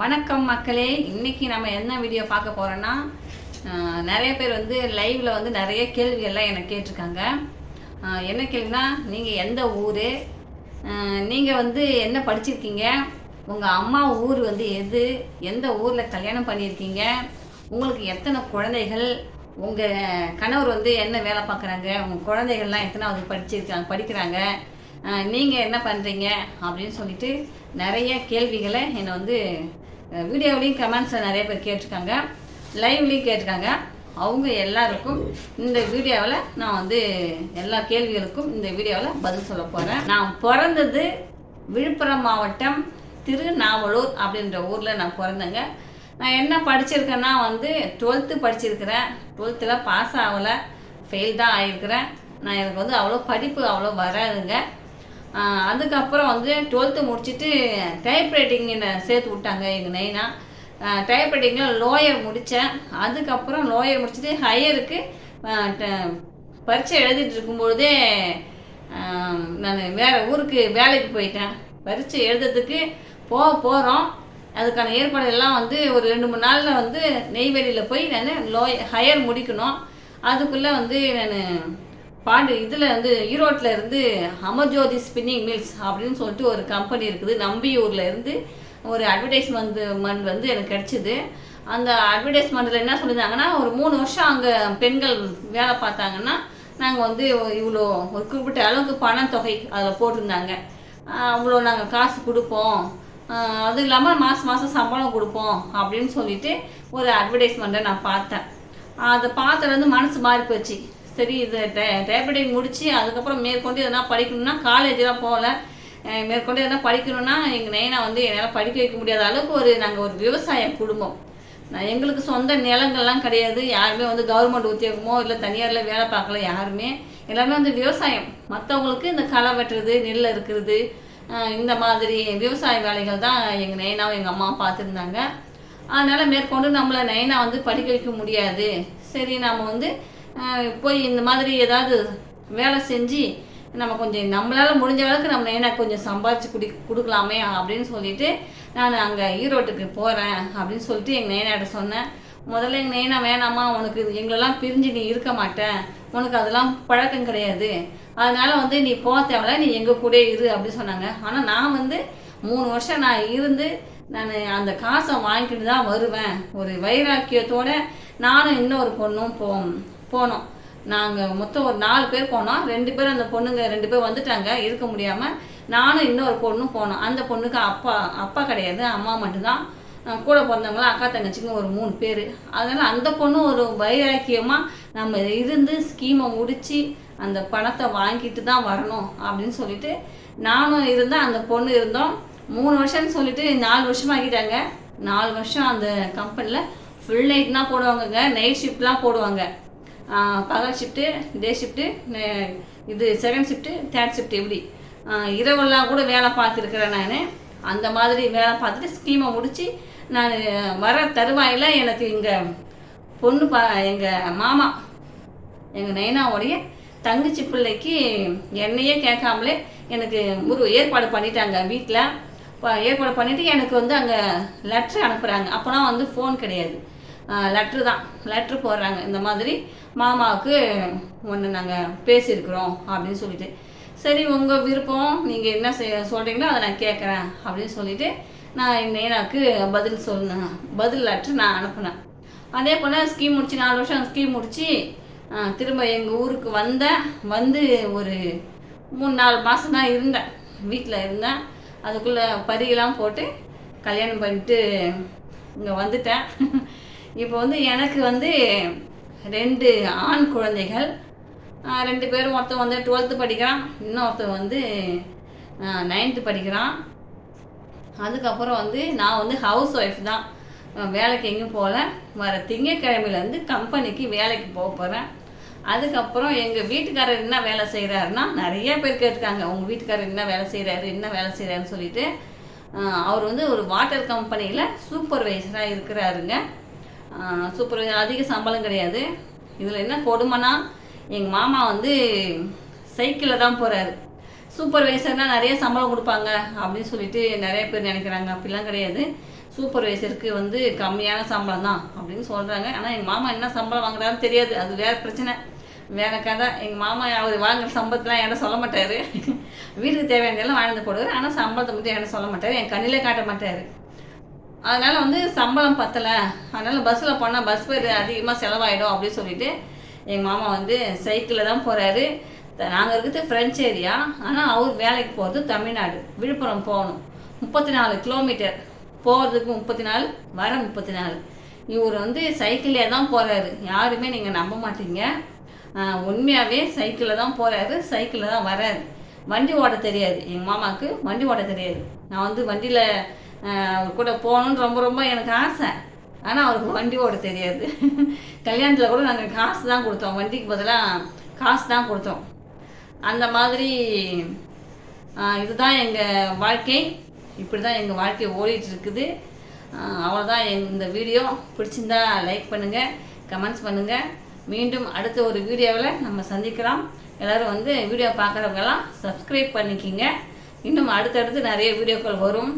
வணக்கம் மக்களே. இன்னைக்கு நம்ம என்ன வீடியோ பார்க்க போறோம்னா நிறைய பேர் வந்து லைவ்ல வந்து நிறைய கேள்விகள்லாம் எனக்கு கேட்டிருக்காங்க. என்ன கேள்வினா நீங்கள் எந்த ஊர்? நீங்கள் வந்து என்ன படிச்சிருக்கீங்க? உங்கள் அம்மா ஊர் வந்து எது? எந்த ஊரில் கல்யாணம் பண்ணியிருக்கீங்க? உங்களுக்கு எத்தனை குழந்தைகள்? உங்கள் கணவர் வந்து என்ன வேலை பார்க்குறாங்க? உங்கள் குழந்தைகள்லாம் எத்தனை வந்து படிச்சிருக்காங்க படிக்கிறாங்க நீங்கள் என்ன பண்ணுறீங்க அப்படின்னு சொல்லிட்டு நிறைய கேள்விகளை என்னை வந்து வீடியோவிலையும் கமெண்ட்ஸில் நிறைய பேர் கேட்டிருக்காங்க. லைவ்லேயும் கேட்டிருக்காங்க. அவங்க எல்லாருக்கும் இந்த வீடியோவில் நான் வந்து எல்லா கேள்விகளுக்கும் இந்த வீடியோவில் பதில் சொல்ல போகிறேன் நான் பிறந்தது விழுப்புரம் மாவட்டம் திருநாவலூர் அப்படின்ற ஊரில் நான் பிறந்தேங்க. நான் என்ன படிச்சிருக்கேன்னா வந்து டுவெல்த்து படிச்சிருக்கிறேன். டுவெல்த்தில் பாஸ் ஆகலை. ஃபெயில் தான் ஆகிருக்கிறேன் நான் எனக்கு வந்து அவ்வளோ படிப்பு அவ்வளோ வராதுங்க. அதுக்கப்புறம் வந்து டுவெல்த்து முடிச்சுட்டு டைப்ரைட்டிங் என்னை சேர்த்து விட்டாங்க எங்கள் நைனா. ரைட்டிங்கில் லோயர் முடித்தேன் அதுக்கப்புறம் லோயர் முடிச்சுட்டு ஹையருக்கு பரீட்சை எழுதிட்டு இருக்கும்பொழுதே நான் வேறு ஊருக்கு வேலைக்கு போயிட்டேன். பரீட்சை எழுதுறதுக்கு போக போகிறோம் அதுக்கான ஏற்பாடுகள்லாம் வந்து ஒரு ரெண்டு மூணு நாளில் வந்து நெய்வேலியில் போய் நான் லோய ஹையர் முடிக்கணும். அதுக்குள்ளே வந்து நான் பாண்டு இதில் வந்து ஈரோட்டில் இருந்து அமர்ஜோதி ஸ்பின்னிங் மில்ஸ் அப்படின்னு சொல்லிட்டு ஒரு கம்பெனி இருக்குது. நம்பியூரில் இருந்து ஒரு அட்வர்டைஸ்மெண்ட் மண்ட் வந்து எனக்கு கிடச்சிது. அந்த அட்வர்டைஸ்மெண்ட்டில் என்ன சொல்லியிருந்தாங்கன்னா ஒரு மூணு வருஷம் அங்கே பெண்கள் வேலை பார்த்தாங்கன்னா நாங்கள் வந்து இவ்வளோ ஒரு குறிப்பிட்ட அளவுக்கு பணத்தொகை அதில் போட்டிருந்தாங்க. அவ்வளோ நாங்கள் காசு கொடுப்போம். அது இல்லாமல் மாதம் மாதம் சம்பளம் கொடுப்போம் அப்படின்னு சொல்லிட்டு ஒரு அட்வர்டைஸ்மெண்ட்டை நான் பார்த்தேன். அதை பார்த்தது வந்து மனசு மாறி போச்சு சரி இது டைப்ரைட்டிங் முடித்து அதுக்கப்புறம் மேற்கொண்டு எதனா படிக்கணும்னா காலேஜெலாம் போகல. மேற்கொண்டு எதனா படிக்கணும்னா எங்கள் நைனா வந்து என்னால் படிக்க வைக்க முடியாத அளவுக்கு ஒரு நாங்கள் ஒரு விவசாய குடும்பம். நான் எங்களுக்கு சொந்த நிலங்கள்லாம் கிடையாது. யாருமே வந்து கவர்மெண்ட் உத்தியோகமோ இல்லை தனியாரில் வேலை பார்க்கல யாருமே. எல்லாமே வந்து விவசாயம். மற்றவங்களுக்கு இந்த களை வெட்டுறது நெல் இருக்கிறது இந்த மாதிரி விவசாய வேலைகள் தான் எங்கள் நைனாவும் எங்கள் அம்மாவும் பார்த்துருந்தாங்க. அதனால் மேற்கொண்டு நம்மளை நைனா வந்து படிக்க வைக்க முடியாது. சரி நாம் வந்து போய் இந்த மாதிரி ஏதாவது வேலை செஞ்சு நம்ம கொஞ்சம் நம்மளால் முடிஞ்ச அளவுக்கு நம்ம என்ன கொஞ்சம் சம்பாதிச்சு குடி கொடுக்கலாமே அப்படின்னு சொல்லிட்டு நான் அங்கே ஈரோட்டுக்கு போகிறேன் அப்படின்னு சொல்லிட்டு எங்கள் நைனாட்ட சொன்னேன். முதல்ல எங்கள் நைனா வேணாம்மா உனக்கு எங்களெல்லாம் பிரிஞ்சு நீ இருக்க மாட்டேன் உனக்கு அதெல்லாம் பழக்கம் கிடையாது. அதனால் வந்து நீ போக தேவையில்ல நீ எங்கள் கூட இரு அப்படின்னு சொன்னாங்க. ஆனால் நான் வந்து மூணு வருஷம் நான் இருந்து நான் அந்த காசை வாங்கிட்டு தான் வருவேன். ஒரு வைராக்கியத்தோடு நானும் இன்னொரு பொண்ணும் போ போனோம். நாங்கள் மொத்தம் ஒரு நாலு பேர் போனோம். ரெண்டு பேரும் அந்த பொண்ணுங்க ரெண்டு பேர் வந்துட்டாங்க. இருக்க முடியாமல் நானும் இன்னொரு பொண்ணும் போனோம். அந்த பொண்ணுக்கு அப்பா அப்பா கிடையாது. அம்மா மட்டும்தான். கூட பிறந்தவங்களாம் அக்கா தங்கச்சிங்க ஒரு மூணு பேர். அதனால் அந்த பொண்ணு ஒரு வைராக்கியமாக நம்ம இருந்து ஸ்கீமை முடித்து அந்த பணத்தை வாங்கிட்டு தான் வரணும் அப்படின்னு சொல்லிட்டு நானும் இருந்தால் அந்த பொண்ணு இருந்தோம். மூணு வருஷம்னு சொல்லிட்டு நாலு வருஷம் ஆக்கிட்டாங்க நாலு வருஷம் அந்த கம்பெனியில் ஃபுல் நைட்னா போடுவாங்கங்க. நைட் ஷிஃப்ட்லாம் போடுவாங்க. பகல் ஷிஃப்ட்டு டே ஷிஃப்ட்டு இது செகண்ட் ஷிஃப்ட்டு தேர்ட் ஷிஃப்ட் இப்படி இரவெல்லாம் கூட வேலை பார்த்துருக்குறேன் நான். அந்த மாதிரி வேலை பார்த்துட்டு ஸ்கீமை முடித்து நான் வர தருவாயில் எனக்கு இங்கே பொண்ணு பா எங்கள் மாமா எங்கள் நைனாவுடைய தங்கச்சி பிள்ளைக்கு என்னையே கேட்காமலே எனக்கு ஒரு ஏற்பாடு பண்ணிட்டாங்க வீட்டில் ஏற்பாடு பண்ணிவிட்டு எனக்கு வந்து அங்கே லெட்ரு அனுப்புகிறாங்க அப்போனா வந்து ஃபோன் கிடையாது. லெட்ரு தான். லெட்ரு போடுறாங்க. இந்த மாதிரி மாமாவுக்கு ஒன்று நாங்கள் பேசியிருக்கிறோம் அப்படின்னு சொல்லிட்டு. சரி உங்கள் விருப்பம். நீங்கள் என்ன செய்ய சொல்கிறீங்களோ அதை நான் கேட்குறேன் அப்படின்னு சொல்லிட்டு நான் என் பதில் சொன்னேன். பதில் லெட்ரு நான் அனுப்புனேன். அதே போல் ஸ்கீம் முடிச்சு நாலு வருஷம் ஸ்கீம் முடித்து திரும்ப எங்கள் ஊருக்கு வந்தேன். வந்து ஒரு மூணு நாலு மாதம் தான் இருந்தேன். வீட்டில் இருந்தேன். அதுக்குள்ளே பரியெல்லாம் போட்டு கல்யாணம் பண்ணிட்டு இங்கே வந்துட்டேன். இப்போ வந்து எனக்கு வந்து ரெண்டு ஆண் குழந்தைகள். ரெண்டு பேரும் ஒருத்தன் வந்து டுவெல்த்து படிக்கிறான் இன்னொருத்தன் வந்து நைன்த்து படிக்கிறான். அதுக்கப்புறம் வந்து நான் வந்து ஹவுஸ் ஒய்ஃப் தான் வேலைக்கு எங்கேயும் போகல. வர திங்கக்கிழமையிலேருந்து கம்பெனிக்கு வேலைக்கு போக போகிறேன் அதுக்கப்புறம் எங்கள் வீட்டுக்காரர் என்ன வேலை செய்கிறாருன்னா நிறைய பேர் கேட்டிருக்காங்க உங்கள் வீட்டுக்காரர் என்ன வேலை செய்கிறாரு என்ன வேலை செய்கிறாருன்னு சொல்லிட்டு. அவர் வந்து ஒரு வாட்டர் கம்பெனியில் சூப்பர்வைசராக இருக்கிறாருங்க. சூப்பர்வைசர் அதிக சம்பளம் கிடையாது. இதில் என்ன கொடுமைனா எங்கள் மாமா வந்து சைக்கிளில் தான் போகிறாரு சூப்பர்வைசர்னால் நிறைய சம்பளம் கொடுப்பாங்க அப்படின்னு சொல்லிட்டு நிறைய பேர் நினைக்கிறாங்க. அப்படிலாம் கிடையாது. சூப்பர்வைசருக்கு வந்து கம்மியான சம்பளம் தான் அப்படின்னு சொல்கிறாங்க ஆனால் எங்கள் மாமா என்ன சம்பளம் வாங்குறாருன்னு தெரியாது. அது வேறு பிரச்சனை. வேற கதை. எங்கள் மாமா அவர் வாங்குற சம்பளத்தெலாம் என்கிட்ட சொல்ல மாட்டார். வீட்டுக்கு தேவையானதெல்லாம் வாழ்ந்து போடுவார். ஆனால் சம்பளத்தை மட்டும் என்கிட்ட சொல்ல மாட்டார். என் கண்ணிலே காட்ட மாட்டார். அதனால் வந்து சம்பளம் பத்தலை. அதனால் பஸ்ஸில் போனால் பஸ் ஃபேர் அதிகமாக செலவாயிடும் அப்படின்னு சொல்லிட்டு எங்கள் மாமா வந்து சைக்கிளில் தான் போகிறாரு நாங்கள் இருக்கிறது ஃப்ரெஞ்ச் ஏரியா ஆனால் அவர் வேலைக்கு போகிறது தமிழ்நாடு. விழுப்புரம் போகணும். முப்பத்தி நாலு கிலோமீட்டர் போகிறதுக்கு முப்பத்தி நாலு வர முப்பத்தி நாலு இவர் வந்து சைக்கிளே தான் போகிறாரு யாருமே நீங்கள் நம்ப மாட்டீங்க. உண்மையாகவே சைக்கிளில் தான் போகிறாரு சைக்கிளில் தான் வராரு. வண்டி ஓட்ட தெரியாது. எங்கள் மாமாவுக்கு வண்டி ஓட்ட தெரியாது. நான் வந்து வண்டியில் அவர் கூட போகணுன்னு ரொம்ப ரொம்ப எனக்கு ஆசை. ஆனால் அவருக்கு வண்டி ஓட தெரியாது. கல்யாணத்தில் கூட நாங்கள் காசு தான் கொடுத்தோம். வண்டிக்கு பதிலாக காசு தான் கொடுத்தோம். அந்த மாதிரி இதுதான் எங்கள் வாழ்க்கை. இப்படி தான் எங்கள் வாழ்க்கை ஓடிட்டு இருக்குது அவ்வளோதான் எங் இந்த வீடியோ பிடிச்சிருந்தா லைக் பண்ணுங்கள் கமெண்ட்ஸ் பண்ணுங்கள் மீண்டும் அடுத்த ஒரு வீடியோவில் நம்ம சந்திக்கலாம். எல்லோரும் வந்து வீடியோ பார்க்குறவங்கெல்லாம் சப்ஸ்கிரைப் பண்ணிக்கிங்க. இன்னும் அடுத்தடுத்து நிறைய வீடியோக்கள் வரும்.